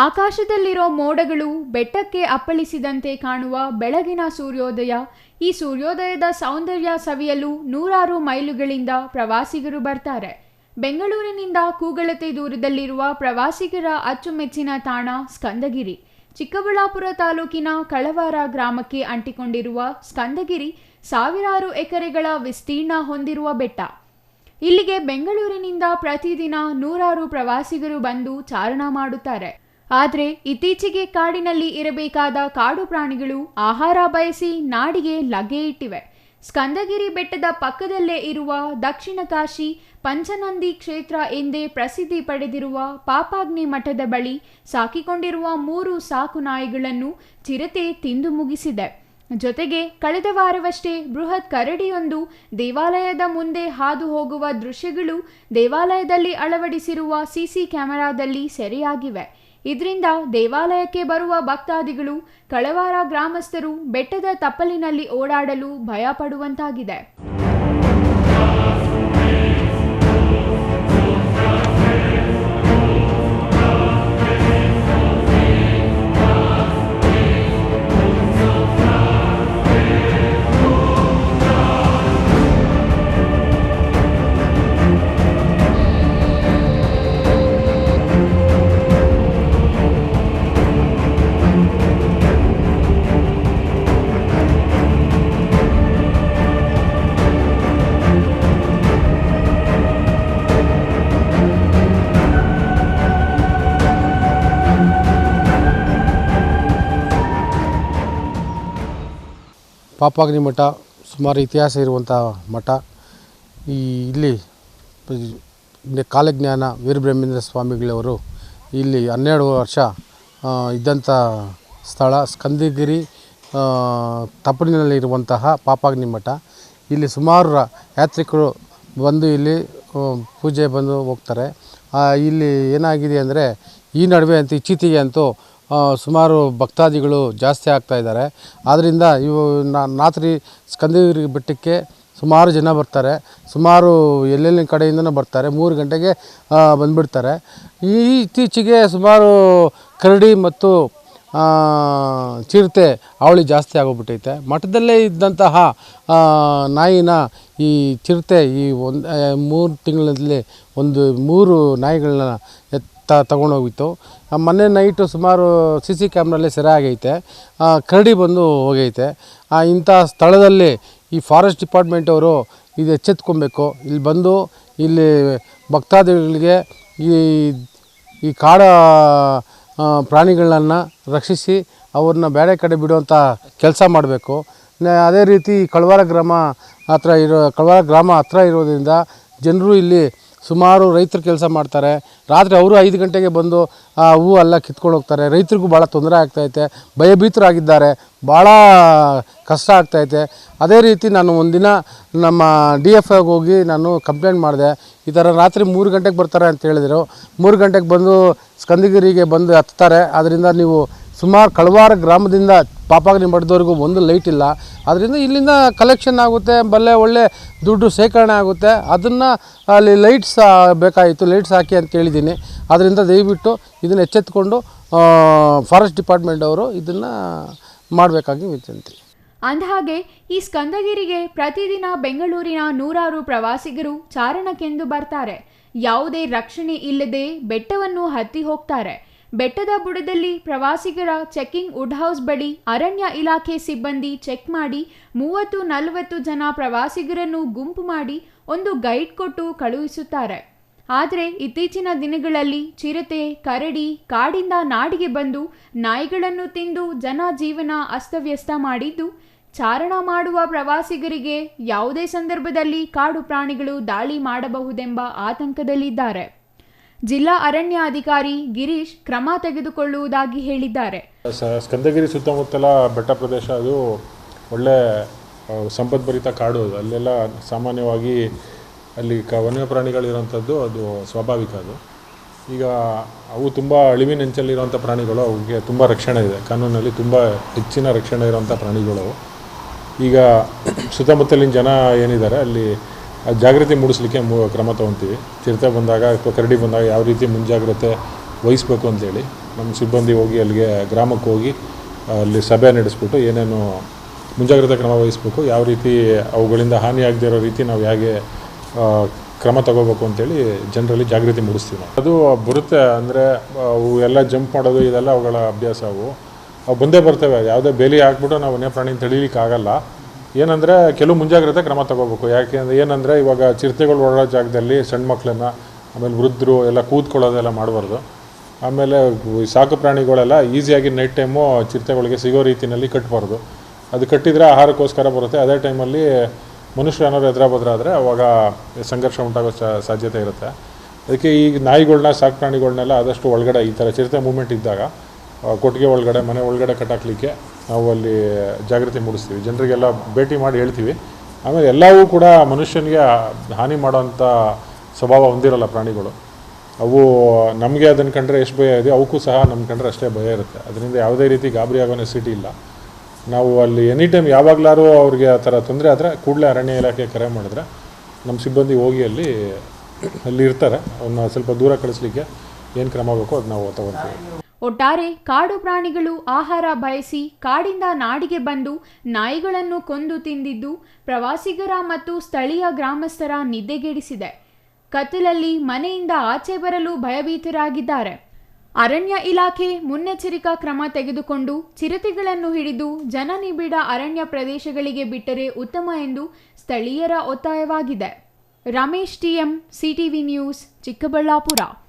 ಆಕಾಶದಲ್ಲಿರೋ ಮೋಡಗಳು ಬೆಟ್ಟಕ್ಕೆ ಅಪ್ಪಳಿಸಿದಂತೆ ಕಾಣುವ ಬೆಳಗಿನ ಸೂರ್ಯೋದಯ. ಈ ಸೂರ್ಯೋದಯದ ಸೌಂದರ್ಯ ಸವಿಯಲು ನೂರಾರು ಮೈಲುಗಳಿಂದ ಪ್ರವಾಸಿಗರು ಬರ್ತಾರೆ. ಬೆಂಗಳೂರಿನಿಂದ ಕೂಗಳತೆ ದೂರದಲ್ಲಿರುವ ಪ್ರವಾಸಿಗರ ಅಚ್ಚುಮೆಚ್ಚಿನ ತಾಣ ಸ್ಕಂದಗಿರಿ. ಚಿಕ್ಕಬಳ್ಳಾಪುರ ತಾಲೂಕಿನ ಕಳವಾರ ಗ್ರಾಮಕ್ಕೆ ಅಂಟಿಕೊಂಡಿರುವ ಸ್ಕಂದಗಿರಿ ಸಾವಿರಾರು ಎಕರೆಗಳ ವಿಸ್ತೀರ್ಣ ಹೊಂದಿರುವ ಬೆಟ್ಟ. ಇಲ್ಲಿಗೆ ಬೆಂಗಳೂರಿನಿಂದ ಪ್ರತಿದಿನ ನೂರಾರು ಪ್ರವಾಸಿಗರು ಬಂದು ಚಾರಣ ಮಾಡುತ್ತಾರೆ. ಆದರೆ ಇತ್ತೀಚೆಗೆ ಕಾಡಿನಲ್ಲಿ ಇರಬೇಕಾದ ಕಾಡು ಪ್ರಾಣಿಗಳು ಆಹಾರ ಬಯಸಿ ನಾಡಿಗೆ ಲಗ್ಗೆ ಇಟ್ಟಿವೆ. ಸ್ಕಂದಗಿರಿ ಬೆಟ್ಟದ ಪಕ್ಕದಲ್ಲೇ ಇರುವ ದಕ್ಷಿಣ ಕಾಶಿ ಪಂಚನಂದಿ ಕ್ಷೇತ್ರ ಎಂದೇ ಪ್ರಸಿದ್ಧಿ ಪಡೆದಿರುವ ಪಾಪಾಗ್ನಿ ಮಠದ ಬಳಿ ಸಾಕಿಕೊಂಡಿರುವ ಮೂರು ಸಾಕು ನಾಯಿಗಳನ್ನು ಚಿರತೆ ತಿಂದು ಮುಗಿಸಿದೆ. ಜೊತೆಗೆ ಕಳೆದ ವಾರವಷ್ಟೇ ಬೃಹತ್ ಕರಡಿಯೊಂದು ದೇವಾಲಯದ ಮುಂದೆ ಹಾದು ಹೋಗುವ ದೃಶ್ಯಗಳು ದೇವಾಲಯದಲ್ಲಿ ಅಳವಡಿಸಿರುವ ಸಿಸಿ ಕ್ಯಾಮೆರಾದಲ್ಲಿ ಸೆರೆಯಾಗಿವೆ. ಇದರಿಂದ ದೇವಾಲಯಕ್ಕೆ ಬರುವ ಭಕ್ತಾದಿಗಳು ಕಳವಾರ ಗ್ರಾಮಸ್ಥರು ಬೆಟ್ಟದ ತಪ್ಪಲಿನಲ್ಲಿ ಓಡಾಡಲು ಭಯಪಡುವಂತಾಗಿದೆ. ಪಾಪಾಗ್ನಿ ಮಠ ಸುಮಾರು ಇತಿಹಾಸ ಇರುವಂಥ ಮಠ. ಈ ಇಲ್ಲಿ ಕಾಲಜ್ಞಾನ ವೀರಬ್ರಹ್ಮೇಂದ್ರ ಸ್ವಾಮಿಗಳವರು ಇಲ್ಲಿ ಹನ್ನೆರಡು ವರ್ಷ ಇದ್ದಂಥ ಸ್ಥಳ ಸ್ಕಂದಗಿರಿ ತಪ್ಪಲಿನಲ್ಲಿರುವಂತಹ ಪಾಪಾಗ್ನಿ ಮಠ. ಇಲ್ಲಿ ಸುಮಾರು ಯಾತ್ರಿಕರು ಬಂದು ಇಲ್ಲಿ ಪೂಜೆ ಬಂದು ಹೋಗ್ತಾರೆ. ಇಲ್ಲಿ ಏನಾಗಿದೆ ಅಂದರೆ ಈ ನಡುವೆ ಅಂತೂ ಇತ್ತೀಚೆಗೆ ಅಂತೂ ಸುಮಾರು ಭಕ್ತಾದಿಗಳು ಜಾಸ್ತಿ ಆಗ್ತಾ ಇದ್ದಾರೆ. ಆದ್ದರಿಂದ ಇವು ನಾತ್ರಿ ಸ್ಕಂದಗಿರಿ ಬೆಟ್ಟಕ್ಕೆ ಸುಮಾರು ಜನ ಬರ್ತಾರೆ. ಸುಮಾರು ಎಲ್ಲೆಲ್ಲಿನ ಕಡೆಯಿಂದನೂ ಬರ್ತಾರೆ. ಮೂರು ಗಂಟೆಗೆ ಬಂದುಬಿಡ್ತಾರೆ. ಈ ಇತ್ತೀಚೆಗೆ ಸುಮಾರು ಕರಡಿ ಮತ್ತು ಚಿರತೆ ಅವಳಿ ಜಾಸ್ತಿ ಆಗೋಗ್ಬಿಟ್ಟೈತೆ. ಮಠದಲ್ಲೇ ಇದ್ದಂತಹ ನಾಯಿನ ಈ ಚಿರತೆ ಈ ಒಂದು ಮೂರು ತಿಂಗಳಲ್ಲಿ ಒಂದು ಮೂರು ನಾಯಿಗಳನ್ನ ತಗೊಂಡೋಗಿತ್ತು ಮೊನ್ನೆ ನೈಟು ಸುಮಾರು ಸಿ ಸಿ ಕ್ಯಾಮ್ರಲ್ಲಿ ಸೆರೆ ಆಗೈತೆ. ಕರಡಿ ಬಂದು ಹೋಗೈತೆ. ಇಂಥ ಸ್ಥಳದಲ್ಲಿ ಈ ಫಾರೆಸ್ಟ್ ಡಿಪಾರ್ಟ್ಮೆಂಟವರು ಇದು ಎಚ್ಚೆತ್ಕೊಬೇಕು. ಇಲ್ಲಿ ಬಂದು ಇಲ್ಲಿ ಭಕ್ತಾದಿಗಳಿಗೆ ಈ ಈ ಕಾಡ ಪ್ರಾಣಿಗಳನ್ನ ರಕ್ಷಿಸಿ ಅವ್ರನ್ನ ಬೇರೆ ಕಡೆ ಬಿಡುವಂಥ ಕೆಲಸ ಮಾಡಬೇಕು. ಅದೇ ರೀತಿ ಕಳವಾರ ಗ್ರಾಮ ಹತ್ರ ಇರೋ, ಕಳವಾರ ಗ್ರಾಮ ಹತ್ರ ಇರೋದ್ರಿಂದ ಜನರು ಇಲ್ಲಿ ಸುಮಾರು ರೈತರು ಕೆಲಸ ಮಾಡ್ತಾರೆ. ರಾತ್ರಿ ಅವರು ಐದು ಗಂಟೆಗೆ ಬಂದು, ಆ ಹೂವು ಎಲ್ಲ ಕಿತ್ಕೊಂಡು ಹೋಗ್ತಾರೆ. ರೈತರಿಗೂ ಭಾಳ ತೊಂದರೆ ಆಗ್ತೈತೆ ಭಯಭೀತರಾಗಿದ್ದಾರೆ. ಭಾಳ ಕಷ್ಟ ಆಗ್ತೈತೆ ಅದೇ ರೀತಿ ನಾನು ಒಂದಿನ ನಮ್ಮ ಡಿ ಎಫ್ ಹೋಗಿ ನಾನು ಕಂಪ್ಲೇಂಟ್ ಮಾಡಿದೆ. ಈ ಥರ ರಾತ್ರಿ ಮೂರು ಗಂಟೆಗೆ ಬರ್ತಾರೆ ಅಂತ ಹೇಳಿದರು. ಮೂರು ಗಂಟೆಗೆ ಬಂದು ಸ್ಕಂದಗಿರಿಗೆ ಬಂದು ಹತ್ತಾರೆ. ಅದರಿಂದ ನೀವು ಸುಮಾರು ಕಳವಾರ ಗ್ರಾಮದಿಂದ ಪಾಪಾಗ್ನಿ ಮಠದವ್ರಿಗೂ ಒಂದು ಲೈಟ್ ಇಲ್ಲ. ಅದರಿಂದ ಇಲ್ಲಿಂದ ಕಲೆಕ್ಷನ್ ಆಗುತ್ತೆ, ಬಲ್ಲೆ ಒಳ್ಳೆ ದುಡ್ಡು ಶೇಖರಣೆ ಆಗುತ್ತೆ. ಅದನ್ನು ಅಲ್ಲಿ ಲೈಟ್ಸ್ ಬೇಕಾಯಿತು ಲೈಟ್ಸ್ ಹಾಕಿ ಅಂತ ಕೇಳಿದ್ದೀನಿ. ಅದರಿಂದ ದಯವಿಟ್ಟು ಇದನ್ನು ಎಚ್ಚೆತ್ಕೊಂಡು ಫಾರೆಸ್ಟ್ ಡಿಪಾರ್ಟ್ಮೆಂಟ್ ಅವರು ಇದನ್ನು ಮಾಡಬೇಕಾಗಿ ವಿನಂತಿ. ಅಂದಹಾಗೆ, ಈ ಸ್ಕಂದಗಿರಿಗೆ ಪ್ರತಿದಿನ ಬೆಂಗಳೂರಿನ ನೂರಾರು ಪ್ರವಾಸಿಗರು ಚಾರಣಕ್ಕೆಂದು ಬರ್ತಾರೆ. ಯಾವುದೇ ರಕ್ಷಣೆ ಇಲ್ಲದೆ ಬೆಟ್ಟವನ್ನು ಹತ್ತಿ ಹೋಗ್ತಾರೆ. ಬೆಟ್ಟದ ಬುಡದಲ್ಲಿ ಪ್ರವಾಸಿಗರ ಚೆಕಿಂಗ್ ವುಡ್ ಹೌಸ್ ಬಳಿ ಅರಣ್ಯ ಇಲಾಖೆ ಸಿಬ್ಬಂದಿ ಚೆಕ್ ಮಾಡಿ ಮೂವತ್ತು ನಲವತ್ತು ಜನ ಪ್ರವಾಸಿಗರನ್ನು ಗುಂಪು ಮಾಡಿ ಒಂದು ಗೈಡ್ ಕೊಟ್ಟು ಕಳುಹಿಸುತ್ತಾರೆ. ಆದರೆ ಇತ್ತೀಚಿನ ದಿನಗಳಲ್ಲಿ ಚಿರತೆ, ಕರಡಿ, ಕಾಡಿಂದ ನಾಡಿಗೆ ಬಂದು ನಾಯಿಗಳನ್ನು ತಿಂದು ಜನ ಜೀವನ ಅಸ್ತವ್ಯಸ್ತ ಮಾಡಿದ್ದು, ಚಾರಣ ಮಾಡುವ ಪ್ರವಾಸಿಗರಿಗೆ ಯಾವುದೇ ಸಂದರ್ಭದಲ್ಲಿ ಕಾಡು ಪ್ರಾಣಿಗಳು ದಾಳಿ ಮಾಡಬಹುದೆಂಬ ಆತಂಕದಲ್ಲಿದ್ದಾರೆ. ಜಿಲ್ಲಾ ಅರಣ್ಯಾಧಿಕಾರಿ ಗಿರೀಶ್ ಕ್ರಮ ತೆಗೆದುಕೊಳ್ಳುವುದಾಗಿ ಹೇಳಿದ್ದಾರೆ. ಸ್ಕಂದಗಿರಿ ಸುತ್ತಮುತ್ತಲ ಬೆಟ್ಟ ಪ್ರದೇಶ ಅದು ಒಳ್ಳೆ ಸಂಪದ್ಭರಿತ ಕಾಡು ಅದು. ಅಲ್ಲೆಲ್ಲ ಸಾಮಾನ್ಯವಾಗಿ ಅಲ್ಲಿ ಕ ವನ್ಯ ಪ್ರಾಣಿಗಳಿರೋಂಥದ್ದು ಅದು ಸ್ವಾಭಾವಿಕ ಅದು. ಈಗ ಅವು ತುಂಬ ಅಳಿವಿನಂಚಲ್ಲಿರುವಂಥ ಪ್ರಾಣಿಗಳು ಅವುಗೆ ತುಂಬ ರಕ್ಷಣೆ ಇದೆ. ಕಾನೂನಲ್ಲಿ ತುಂಬ ಹೆಚ್ಚಿನ ರಕ್ಷಣೆ ಇರುವಂಥ ಪ್ರಾಣಿಗಳು ಈಗ ಸುತ್ತಮುತ್ತಲಿನ ಜನ ಏನಿದ್ದಾರೆ, ಅಲ್ಲಿ ಜಾಗೃತಿ ಮೂಡಿಸ್ಲಿಕ್ಕೆ ಕ್ರಮ ತೊಗೊತೀವಿ. ಚಿರತೆ ಬಂದಾಗ, ಅಥವಾ ಕರಡಿ ಬಂದಾಗ ಯಾವ ರೀತಿ ಮುಂಜಾಗ್ರತೆ ವಹಿಸ್ಬೇಕು ಅಂತೇಳಿ ನಮ್ಮ ಸಿಬ್ಬಂದಿ ಹೋಗಿ ಅಲ್ಲಿಗೆ, ಗ್ರಾಮಕ್ಕೆ ಹೋಗಿ, ಅಲ್ಲಿ ಸಭೆ ನಡೆಸ್ಬಿಟ್ಟು ಏನೇನು ಮುಂಜಾಗ್ರತಾ ಕ್ರಮ ವಹಿಸಬೇಕು, ಯಾವ ರೀತಿ ಅವುಗಳಿಂದ ಹಾನಿಯಾಗದೇ ಇರೋ ರೀತಿ ನಾವು ಹೇಗೆ ಕ್ರಮ ತಗೋಬೇಕು ಅಂತೇಳಿ ಜನರಲ್ಲಿ ಜಾಗೃತಿ ಮೂಡಿಸ್ತೀವಿ. ಅದು ಬರುತ್ತೆ ಅಂದರೆ, ಅವು ಎಲ್ಲ ಜಂಪ್ ಮಾಡೋದು, ಇದೆಲ್ಲ ಅವುಗಳ ಅಭ್ಯಾಸ ಅವು. ಅವು ಬಂದೇ ಬರ್ತವೆ. ಯಾವುದೇ ಬೇಲಿ ಹಾಕ್ಬಿಟ್ಟು ನಾವು ವನ್ಯಪ್ರಾಣಿನ ತಡೀಲಿಕ್ಕೆ ಆಗಲ್ಲ ಏನಂದರೆ ಕೆಲವು ಮುಂಜಾಗ್ರತೆ ಕ್ರಮ ತಗೋಬೇಕು. ಯಾಕೆ ಅಂದರೆ ಏನಂದರೆ ಇವಾಗ ಚಿರತೆಗಳು ಓಡೋ ಜಾಗದಲ್ಲಿ ಸಣ್ಣ ಮಕ್ಕಳನ್ನ ಆಮೇಲೆ ವೃದ್ಧರು ಎಲ್ಲ ಕೂತ್ಕೊಳ್ಳೋದೆಲ್ಲ ಮಾಡಬಾರ್ದು. ಆಮೇಲೆ ಸಾಕು ಪ್ರಾಣಿಗಳೆಲ್ಲ ಈಸಿಯಾಗಿ ನೈಟ್ ಟೈಮು ಚಿರತೆಗಳಿಗೆ ಸಿಗೋ ರೀತಿಯಲ್ಲಿ ಕಟ್ಟಬಾರ್ದು ಅದು ಕಟ್ಟಿದರೆ ಆಹಾರಕ್ಕೋಸ್ಕರ ಬರುತ್ತೆ. ಅದೇ ಟೈಮಲ್ಲಿ ಮನುಷ್ಯರು ಏನಾದ್ರು ಎದುರ ಬದ್ರ ಅವಾಗ ಸಂಘರ್ಷ ಉಂಟಾಗೋ ಸಾಧ್ಯತೆ ಇರುತ್ತೆ. ಅದಕ್ಕೆ ಈ ನಾಯಿಗಳನ್ನ ಸಾಕು ಪ್ರಾಣಿಗಳನ್ನೆಲ್ಲ ಆದಷ್ಟು ಒಳಗಡೆ, ಈ ಥರ ಚಿರತೆ ಮೂಮೆಂಟ್ ಇದ್ದಾಗ ಕೊಟ್ಟಿಗೆ ಒಳಗಡೆ, ಮನೆ ಒಳಗಡೆ ಕಟ್ಟಾಕ್ಲಿಕ್ಕೆ ನಾವು ಅಲ್ಲಿ ಜಾಗೃತಿ ಮೂಡಿಸ್ತೀವಿ. ಜನರಿಗೆಲ್ಲ ಭೇಟಿ ಮಾಡಿ ಹೇಳ್ತೀವಿ. ಆಮೇಲೆ ಎಲ್ಲವೂ ಕೂಡ ಮನುಷ್ಯನಿಗೆ ಹಾನಿ ಮಾಡೋವಂಥ ಸ್ವಭಾವ ಹೊಂದಿರಲ್ಲ ಪ್ರಾಣಿಗಳು. ಅವು ನಮಗೆ ಅದನ್ನು ಕಂಡ್ರೆ ಎಷ್ಟು ಭಯ ಇದೆ, ಅವಕ್ಕೂ ಸಹ ನಮ್ಮ ಕಂಡ್ರೆ ಅಷ್ಟೇ ಭಯ ಇರುತ್ತೆ. ಅದರಿಂದ ಯಾವುದೇ ರೀತಿ ಗಾಬರಿ ಆಗೋ ನೆಸಿಟಿ ಇಲ್ಲ. ನಾವು ಅಲ್ಲಿ ಎನಿ ಟೈಮ್ ಯಾವಾಗಲಾರು ಅವ್ರಿಗೆ ಆ ಥರ ತೊಂದರೆ ಆದರೆ ಕೂಡಲೇ ಅರಣ್ಯ ಇಲಾಖೆ ಕರೆ ಮಾಡಿದ್ರೆ ನಮ್ಮ ಸಿಬ್ಬಂದಿ ಹೋಗಿ ಅಲ್ಲಿ ಅಲ್ಲಿ ಇರ್ತಾರೆ. ಅವನ್ನ ಸ್ವಲ್ಪ ದೂರ ಕಳಿಸ್ಲಿಕ್ಕೆ ಏನು ಕ್ರಮ ಬೇಕೋ ಅದು ನಾವು ತಗೊಳ್ತೀವಿ ಒಟ್ಟಾರೆ ಕಾಡು ಪ್ರಾಣಿಗಳು ಆಹಾರ ಬಯಸಿ ಕಾಡಿಂದ ನಾಡಿಗೆ ಬಂದು ನಾಯಿಗಳನ್ನು ಕೊಂದು ತಿಂದಿದ್ದು ಪ್ರವಾಸಿಗರ ಮತ್ತು ಸ್ಥಳೀಯ ಗ್ರಾಮಸ್ಥರ ನಿದ್ದೆಗೆಡಿಸಿದೆ. ಕತ್ತಲಲ್ಲಿ ಮನೆಯಿಂದ ಆಚೆ ಬರಲು ಭಯಭೀತರಾಗಿದ್ದಾರೆ. ಅರಣ್ಯ ಇಲಾಖೆ ಮುನ್ನೆಚ್ಚರಿಕಾ ಕ್ರಮ ತೆಗೆದುಕೊಂಡು ಚಿರತೆಗಳನ್ನು ಹಿಡಿದು ಜನನಿಬಿಡ ಅರಣ್ಯ ಪ್ರದೇಶಗಳಿಗೆ ಬಿಟ್ಟರೆ ಉತ್ತಮ ಎಂದು ಸ್ಥಳೀಯರ ಒತ್ತಾಯವಾಗಿದೆ. Ramesh TM CTV news, Chikkaballapura.